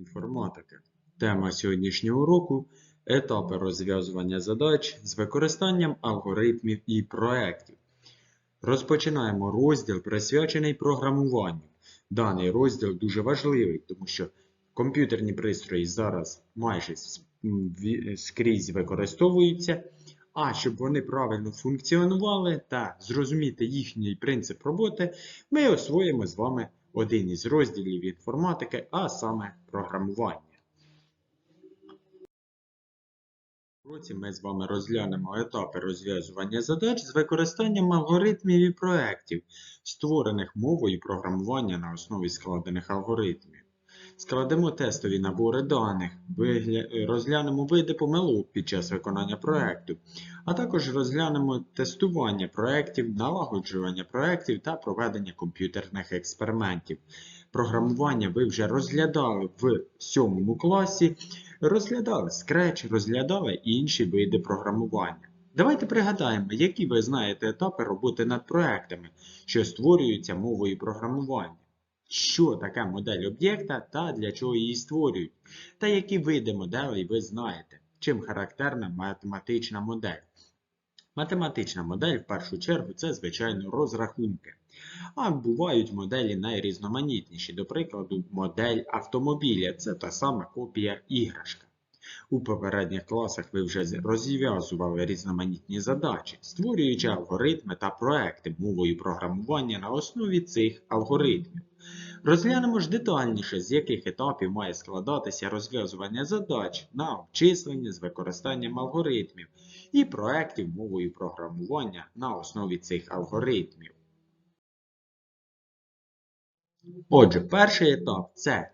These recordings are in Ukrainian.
інформатики. Тема сьогоднішнього уроку етапи розв'язування задач з використанням алгоритмів і проєктів. Розпочинаємо розділ, присвячений програмуванню. Даний розділ дуже важливий, тому що комп'ютерні пристрої зараз майже скрізь використовуються. А щоб вони правильно функціонували та зрозуміти їхній принцип роботи, ми освоїмо з вами один із розділів інформатики, а саме програмування. В році ми з вами розглянемо етапи розв'язування задач з використанням алгоритмів і проєктів, створених мовою програмування на основі складених алгоритмів. Складемо тестові набори даних, розглянемо види помилок під час виконання проєкту, а також розглянемо тестування проєктів, налагоджування проєктів та проведення комп'ютерних експериментів. Програмування ви вже розглядали в 7 класі, розглядали Scratch, розглядали інші види програмування. Давайте пригадаємо, які ви знаєте етапи роботи над проектами, що створюються мовою програмування. Що таке модель об'єкта та для чого її створюють, та які види моделей ви знаєте, чим характерна математична модель. Математична модель в першу чергу це, звичайно, розрахунки. А бувають моделі найрізноманітніші, до прикладу, модель автомобіля це та сама копія іграшка. У попередніх класах ви вже розв'язували різноманітні задачі, створюючи алгоритми та проекти мовою програмування на основі цих алгоритмів. Розглянемо ж детальніше, з яких етапів має складатися розв'язування задач на обчислення з використанням алгоритмів і проєктів мовою програмування на основі цих алгоритмів. Отже, перший етап це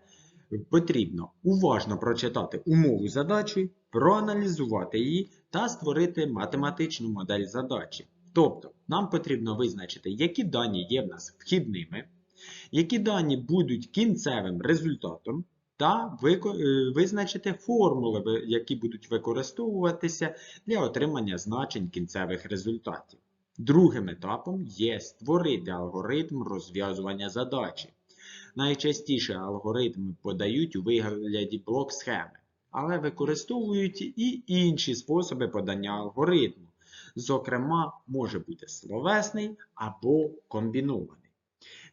потрібно уважно прочитати умову задачі, проаналізувати її та створити математичну модель задачі. Тобто, нам потрібно визначити, які дані є в нас вхідними, які дані будуть кінцевим результатом, та е, визначити формули, які будуть використовуватися для отримання значень кінцевих результатів. Другим етапом є створити алгоритм розв'язування задачі. Найчастіше алгоритми подають у вигляді блок-схеми, але використовують і інші способи подання алгоритму. Зокрема, може бути словесний або комбінований.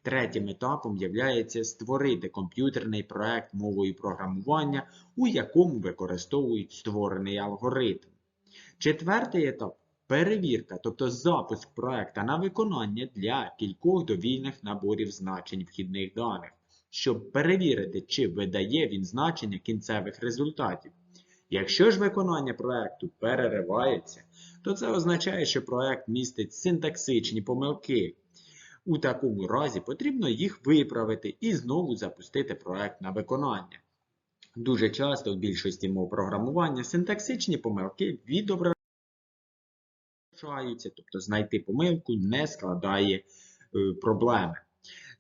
Третім етапом є створити комп'ютерний проект мовою програмування, у якому використовують створений алгоритм. Четвертий етап перевірка, тобто запуск проекта на виконання для кількох довільних наборів значень вхідних даних, щоб перевірити, чи видає він значення кінцевих результатів. Якщо ж виконання проекту переривається, то це означає, що проект містить синтаксичні помилки. У такому разі потрібно їх виправити і знову запустити проект на виконання. Дуже часто в більшості мов програмування синтаксичні помилки відображаються, тобто знайти помилку не складає е, проблеми.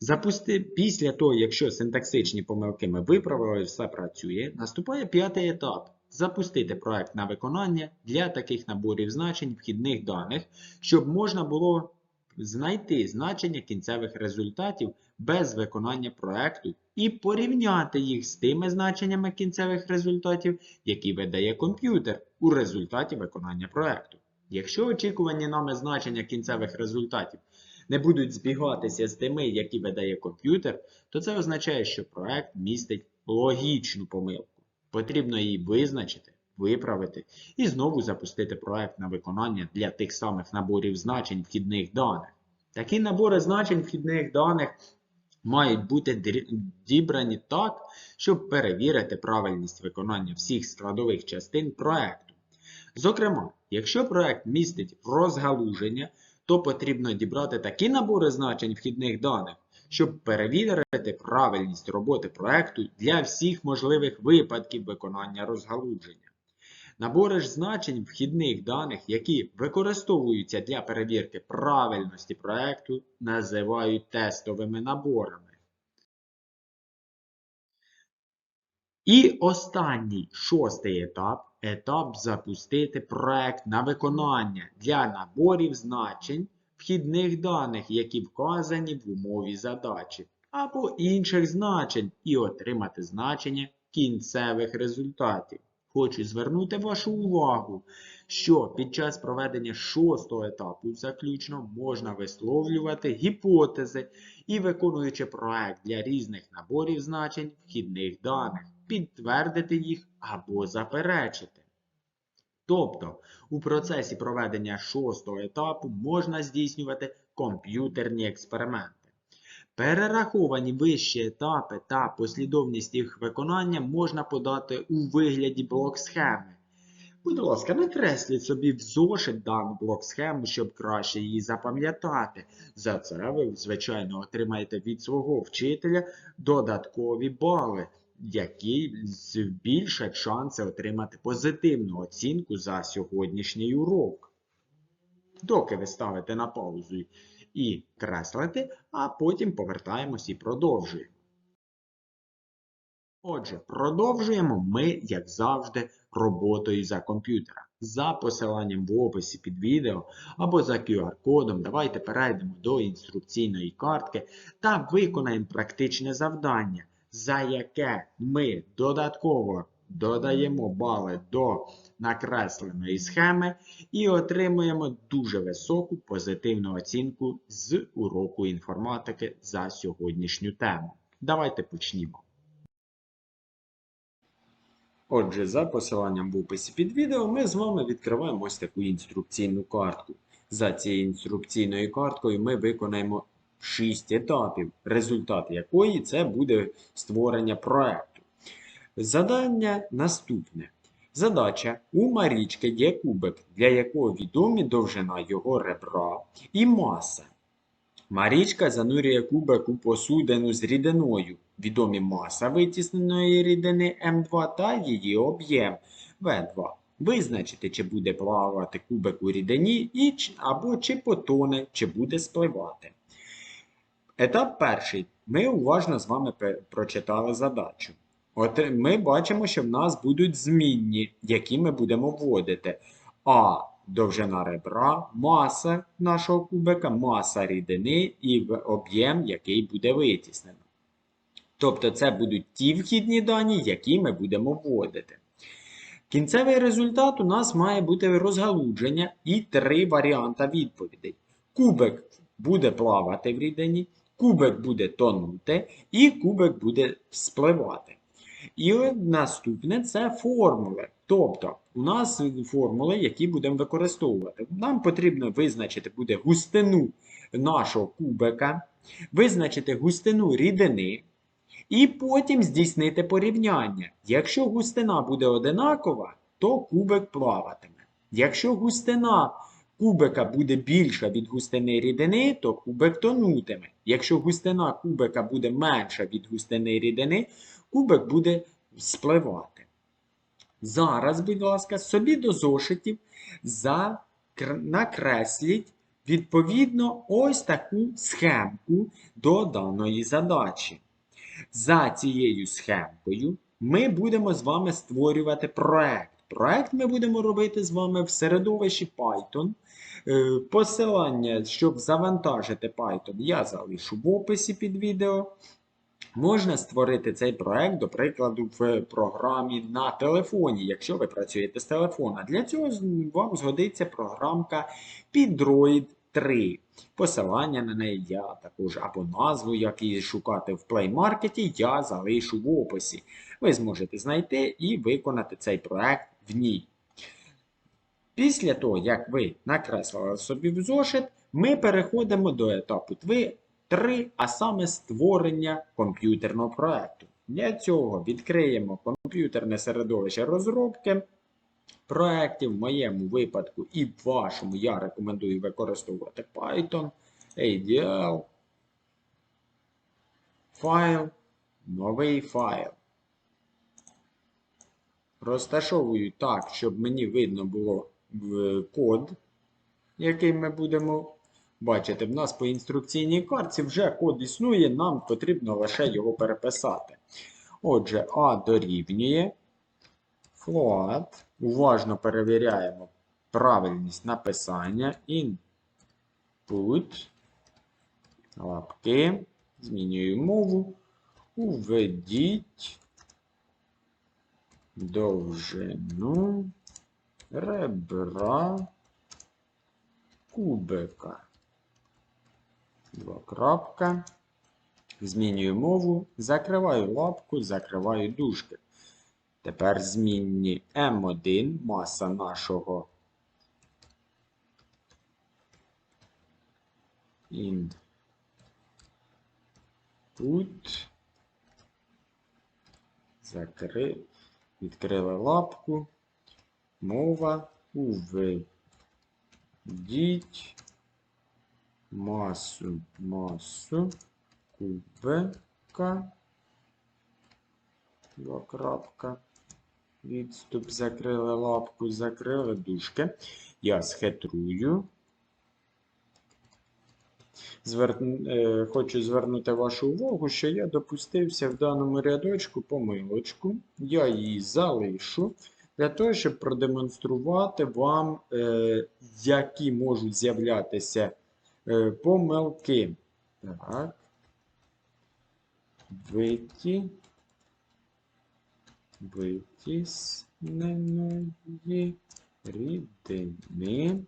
Запусти... Після того, якщо синтаксичні помилки ми виправили, все працює, наступає п'ятий етап. Запустити проект на виконання для таких наборів значень вхідних даних, щоб можна було знайти значення кінцевих результатів без виконання проекту і порівняти їх з тими значеннями кінцевих результатів, які видає комп'ютер у результаті виконання проекту. Якщо очікувані нами значення кінцевих результатів не будуть збігатися з тими, які видає комп'ютер, то це означає, що проект містить логічну помилку. Потрібно її визначити, виправити і знову запустити проект на виконання для тих самих наборів значень вхідних даних. Такі набори значень вхідних даних мають бути дібрані так, щоб перевірити правильність виконання всіх складових частин проекту. Зокрема, якщо проект містить розгалуження, то потрібно дібрати такі набори значень вхідних даних, щоб перевірити правильність роботи проекту для всіх можливих випадків виконання розгалудження. Набори ж значень вхідних даних, які використовуються для перевірки правильності проекту, називають тестовими наборами. І останній шостий етап етап запустити проект на виконання для наборів значень вхідних даних, які вказані в умові задачі, або інших значень, і отримати значення кінцевих результатів. Хочу звернути вашу увагу, що під час проведення шостого етапу заключно можна висловлювати гіпотези і, виконуючи проект для різних наборів значень вхідних даних, підтвердити їх або заперечити. Тобто, у процесі проведення шостого етапу можна здійснювати комп'ютерні експерименти. Перераховані вищі етапи та послідовність їх виконання можна подати у вигляді блок-схеми. Будь ласка, накресліть собі в зошит дану блок-схему, щоб краще її запам'ятати. За це ви, звичайно, отримаєте від свого вчителя додаткові бали, які збільшать шанси отримати позитивну оцінку за сьогоднішній урок. Доки ви ставите на паузу і креслите, а потім повертаємось і продовжуємо. Отже, продовжуємо ми, як завжди, роботою за комп'ютера. За посиланням в описі під відео або за QR-кодом давайте перейдемо до інструкційної картки та виконаємо практичне завдання, за яке ми додатково додаємо бали до накресленої схеми і отримуємо дуже високу позитивну оцінку з уроку інформатики за сьогоднішню тему. Давайте почнімо. Отже, за посиланням в описі під відео ми з вами відкриваємо ось таку інструкційну картку. За цією інструкційною карткою ми виконаємо 6 етапів, результат якої це буде створення проекту. Задання наступне. Задача у Марічки є кубик, для якого відомі довжина його ребра і маса. Марічка занурює кубик у посудину з рідиною. Відомі маса витісненої рідини М2 та її об'єм В2. Визначити, чи буде плавати кубик у рідині або чи потоне, чи буде спливати. Етап перший. Ми уважно з вами прочитали задачу. От ми бачимо, що в нас будуть змінні, які ми будемо вводити. А довжина ребра, маса нашого кубика, маса рідини і об'єм, який буде витіснено. Тобто це будуть ті вхідні дані, які ми будемо вводити. Кінцевий результат у нас має бути розгалудження і три варіанти відповідей. Кубик буде плавати в рідині, кубик буде тонути, і кубик буде спливати. І наступне це формули. Тобто, у нас формули, які будемо використовувати. Нам потрібно визначити буде густину нашого кубика, визначити густину рідини, і потім здійснити порівняння. Якщо густина буде одинакова, то кубик плаватиме. Якщо густина кубика буде більша від густини рідини, то кубик тонутиме. Якщо густина кубика буде менша від густини рідини, кубик буде спливати. Зараз, будь ласка, собі до зошитів накресліть відповідно ось таку схемку до даної задачі. За цією схемкою ми будемо з вами створювати проект. Проект ми будемо робити з вами в середовищі Python. Е, Посилання, щоб завантажити Python, я залишу в описі під відео. Можна створити цей проект, до прикладу, в програмі на телефоні, якщо ви працюєте з телефона. Для цього вам згодиться програмка Підроїд 3. Посилання на неї я також або назву, як її шукати в Play Market, я залишу в описі. Ви зможете знайти і виконати цей проект в ній. Після того, як ви накреслили собі в зошит, ми переходимо до етапу 3, а саме створення комп'ютерного проекту. Для цього відкриємо комп'ютерне середовище розробки проєктів. В моєму випадку і в вашому я рекомендую використовувати Python, ADL, файл, новий файл. Розташовую так, щоб мені видно було код, який ми будемо бачити. В нас по інструкційній картці вже код існує, нам потрібно лише його переписати. Отже, А дорівнює float. Уважно перевіряємо правильність написання. Input. Лапки. Змінюю мову. Уведіть довжину ребра кубика. Два крапка. Змінюю мову, закриваю лапку, закриваю дужки. Тепер змінні М1, маса нашого input. Закри... Відкрили лапку. Мова уведіть масу, масу кубика. Два крапка. Відступ закрили лапку, закрили дужки. Я схитрую. Звер... е, Хочу звернути вашу увагу, що я допустився в даному рядочку помилочку. Я її залишу для того, щоб продемонструвати вам, е, які можуть з'являтися е, помилки. Так. Виті. Витісненої рідини.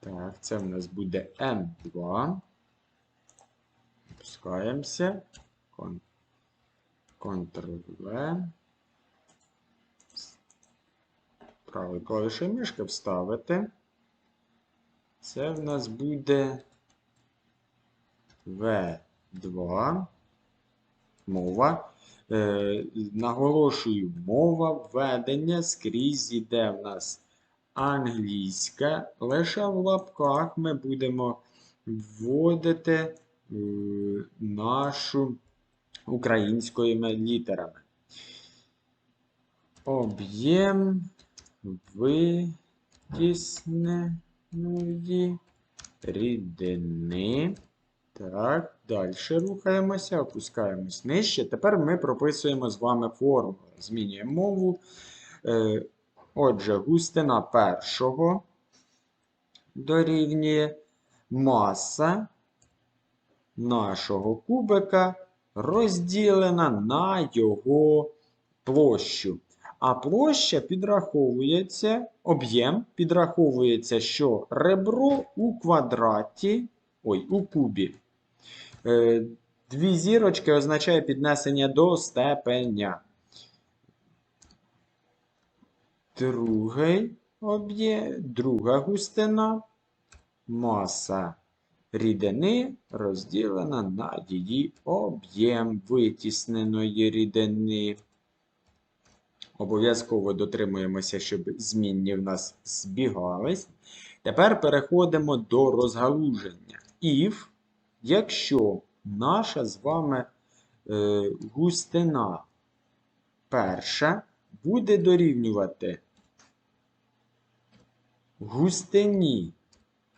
Так, це в нас буде М2. Опускаємося. Ctrl-V. Правою клавішою мишки вставити. Це в нас буде В2. Мова. Е, наголошую, мова введення скрізь іде в нас англійська. Лише в лапках ми будемо вводити е, нашу українськими літерами. Об'єм витісненої рідини. Так, далі рухаємося, опускаємось нижче. Тепер ми прописуємо з вами формулу. Змінюємо мову. Е, Отже, густина першого дорівнює маса нашого кубика розділена на його площу. А площа підраховується, об'єм підраховується, що ребро у квадраті, ой, у кубі. Е, Дві зірочки означає піднесення до степеня. Другий об'єм, друга густина, маса рідини розділена на її об'єм витісненої рідини. Обов'язково дотримуємося, щоб змінні в нас збігались. Тепер переходимо до розгалуження. If, якщо наша з вами е, густина перша буде дорівнювати густині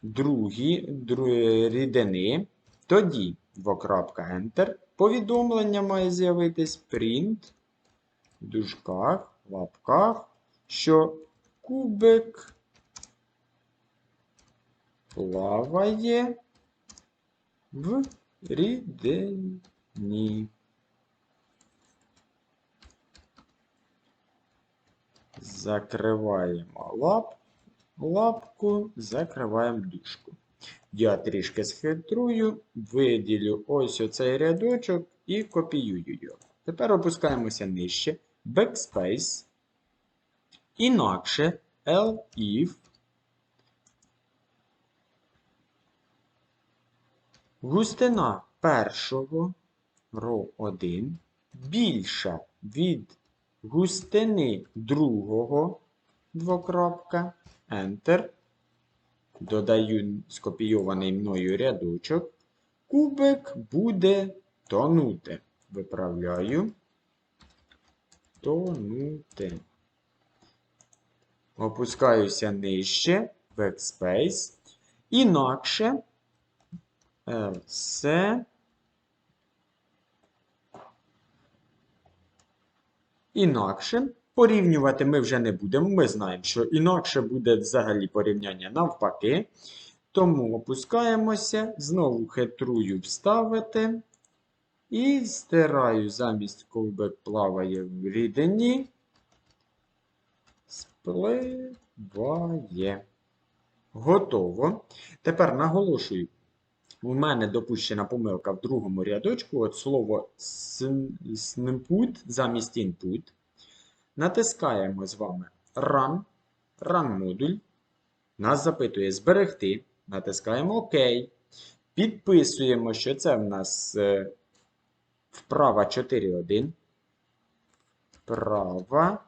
другі, рідини, тоді двокрапка Enter. Повідомлення має з'явитись print в дужках, лапках, що кубик плаває в рідині. Закриваємо лап, лапку, закриваємо дужку. Я трішки схитрую, виділю ось оцей рядочок і копіюю його. Тепер опускаємося нижче. Backspace. Інакше elif. Густина першого ро 1 більша від густини другого двокрапка. Enter. Додаю скопійований мною рядочок. Кубик буде тонути. Виправляю. Тонути. Опускаюся нижче. Backspace. Інакше все. Інакше порівнювати ми вже не будемо. Ми знаємо, що інакше буде взагалі порівняння навпаки. Тому опускаємося, знову хитрую вставити. І стираю замість кубик плаває в рідині. Спливає. Готово. Тепер наголошую. У мене допущена помилка в другому рядочку. От слово «снпут» замість input. Натискаємо з вами Run. Run модуль. Нас запитує зберегти. Натискаємо ОК. Підписуємо, що це в нас е, вправа 4.1. Вправа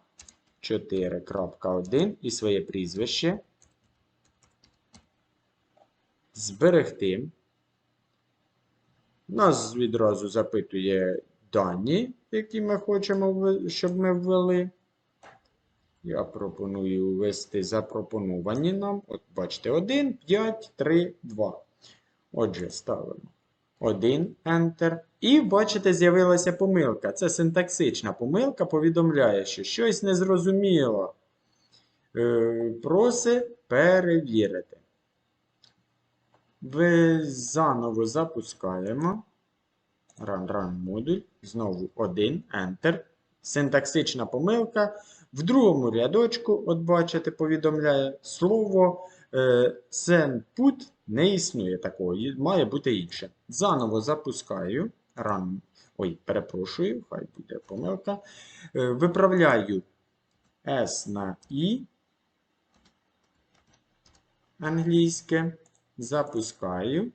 4.1 і своє прізвище. Зберегти. Нас відразу запитує дані, які ми хочемо, щоб ми ввели. Я пропоную ввести запропоновані нам. От бачите, 1, 5, 3, 2. Отже, ставимо 1 Enter. І бачите, з'явилася помилка. Це синтаксична помилка, повідомляє, що щось незрозуміло. Е, просить перевірити. Ви заново запускаємо. Run, run модуль. Знову 1 Enter. Синтаксична помилка. В другому рядочку, от бачите, повідомляє слово е, sendput не існує такого, має бути інше. Заново запускаю. Run. Ой, перепрошую, хай буде помилка. Е, виправляю S на I. Англійське. Запускаю.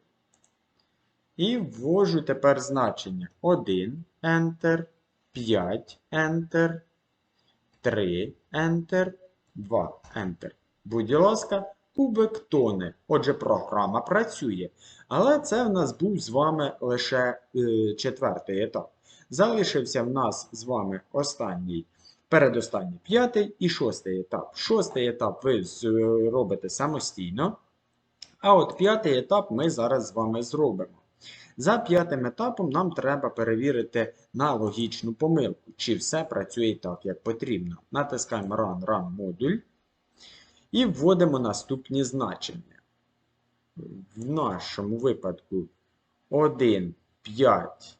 І ввожу тепер значення 1 Enter, 5 Enter, 3 Enter, 2 Enter. Будь ласка, кубик тоне. Отже, програма працює. Але це в нас був з вами лише е, четвертий етап. Залишився в нас з вами останній, передостанній п'ятий і шостий етап. Шостий етап ви з- робите самостійно. А от п'ятий етап ми зараз з вами зробимо. За п'ятим етапом нам треба перевірити на логічну помилку, чи все працює так, як потрібно. Натискаємо Run Run модуль і вводимо наступні значення. В нашому випадку 1, 5,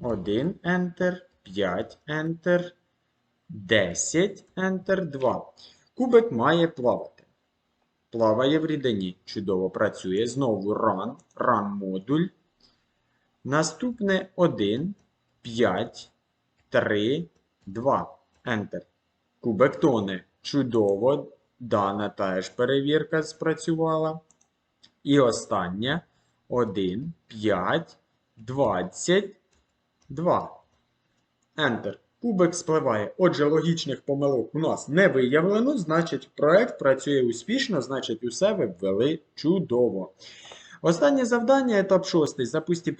1 Enter, 5 Enter, 10 Enter, 2. Кубик має плавати. Плаває в рідині. Чудово працює. Знову run, run модуль. Наступне 1, 5, 3, 2. Enter. Кубик тоне. Чудово. Дана теж перевірка спрацювала. І останнє 1, 5, 22. Enter. Кубик спливає. Отже, логічних помилок у нас не виявлено, значить, проект працює успішно, значить, усе ви ввели чудово. Останнє завдання, етап 6. Запустіть,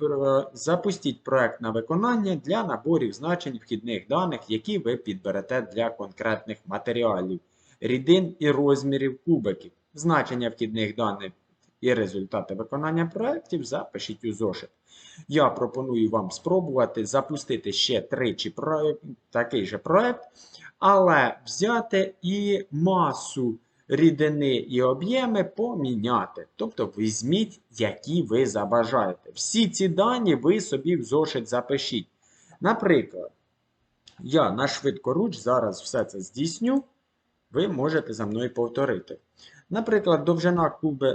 запустіть проект на виконання для наборів значень вхідних даних, які ви підберете для конкретних матеріалів, рідин і розмірів кубиків. Значення вхідних даних і результати виконання проєктів запишіть у зошит. Я пропоную вам спробувати запустити ще тричі проект, такий же проект, але взяти і масу рідини і об'єми поміняти. Тобто візьміть, які ви забажаєте. Всі ці дані ви собі в зошит запишіть. Наприклад, я на швидкоруч зараз все це здійсню. Ви можете за мною повторити. Наприклад, довжина кубе,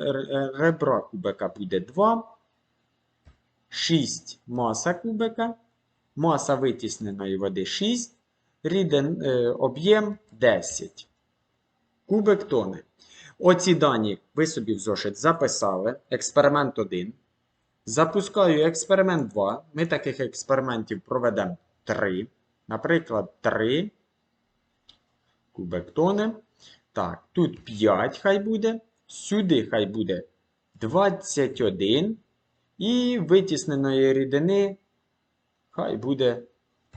ребра кубика буде 2. 6 маса кубика, маса витісненої води 6, ріден, е, об'єм 10. Кубик тони. Оці дані ви собі в зошит записали. Експеримент 1. Запускаю експеримент 2. Ми таких експериментів проведемо 3. Наприклад, 3. Кубик тони. Так, тут 5 хай буде. Сюди хай буде 21. І витісненої рідини хай буде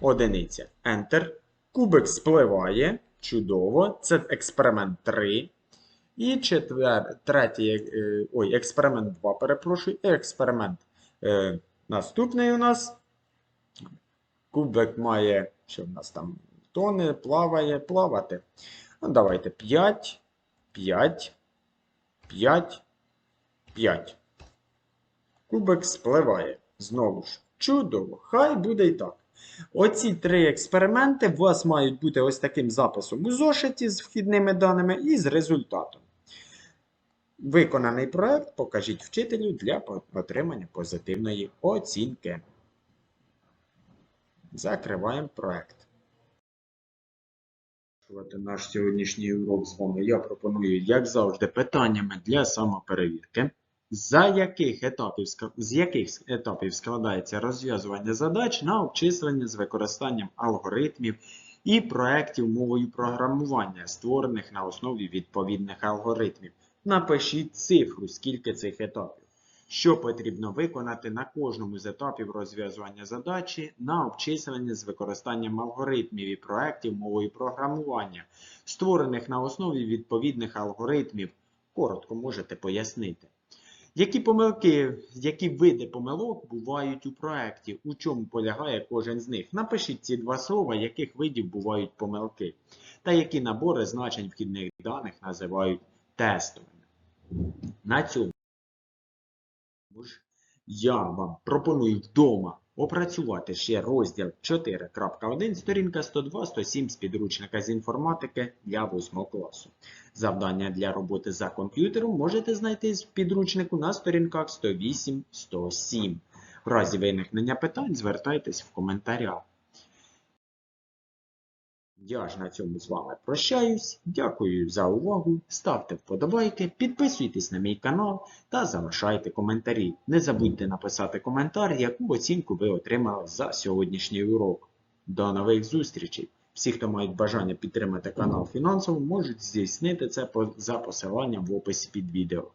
одиниця. Enter. Кубик спливає. Чудово. Це експеримент 3. І четвер, третій, е, ой, експеримент 2, перепрошую. Експеримент е, наступний у нас. Кубик має, що в нас там тони, плаває, плавати. Ну, давайте 5, 5, 5, 5. Кубик спливає. Знову ж Чудово, хай буде і так. Оці три експерименти у вас мають бути ось таким записом у зошиті з вхідними даними і з результатом. Виконаний проект покажіть вчителю для отримання позитивної оцінки. Закриваємо проект. Наш сьогоднішній урок з вами я пропоную, як завжди, питаннями для самоперевірки. За яких етапів, з яких етапів складається розв'язування задач на обчислення з використанням алгоритмів і проєктів мовою програмування, створених на основі відповідних алгоритмів. Напишіть цифру, скільки цих етапів. Що потрібно виконати на кожному з етапів розв'язування задачі на обчислення з використанням алгоритмів і проєктів мовою програмування, створених на основі відповідних алгоритмів. Коротко можете пояснити. Які помилки, які види помилок бувають у проєкті, у чому полягає кожен з них? Напишіть ці два слова, яких видів бувають помилки, та які набори значень вхідних даних називають тестовими. На цьому я вам пропоную вдома опрацювати ще розділ 4.1, сторінка 102-107 з підручника з інформатики для 8 класу. Завдання для роботи за комп'ютером можете знайти в підручнику на сторінках 108-107. В разі виникнення питань звертайтесь в коментарях. Я ж на цьому з вами прощаюсь. Дякую за увагу. Ставте вподобайки, підписуйтесь на мій канал та залишайте коментарі. Не забудьте написати коментар, яку оцінку ви отримали за сьогоднішній урок. До нових зустрічей! Всі, хто мають бажання підтримати канал фінансово, можуть здійснити це за посиланням в описі під відео.